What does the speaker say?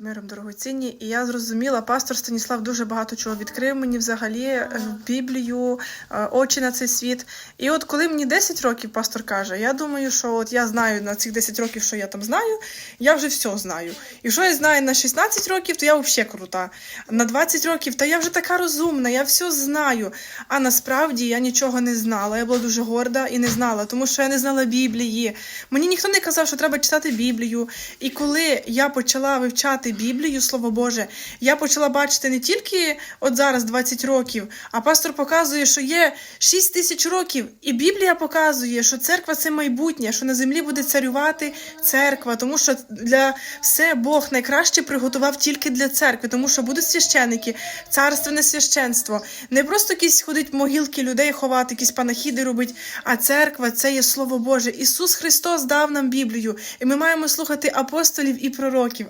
З миром дорогоцінні, і я зрозуміла, пастор Станіслав дуже багато чого відкрив мені взагалі е, в Біблію, е, очі на цей світ. І от коли мені 10 років пастор каже, я думаю, що от я знаю на цих 10 років, що я там знаю, я вже все знаю. І що я знаю на 16 років, то я взагалі крута. На 20 років, та я вже така розумна, я все знаю. А насправді я нічого не знала. Я була дуже горда і не знала, тому що я не знала Біблії. Мені ніхто не казав, що треба читати Біблію. І коли я почала вивчати Біблію, Слово Боже, я почала бачити не тільки от зараз 20 років, а пастор показує, що є 6 тисяч років, і Біблія показує, що церква це майбутнє, що на землі буде царювати церква, тому що для все Бог найкраще приготував тільки для церкви, тому що будуть священики, царственне священство. Не просто якісь ходить могилки людей ховати, якісь панахіди робить, а церква це є Слово Боже. Ісус Христос дав нам Біблію, і ми маємо слухати апостолів і пророків.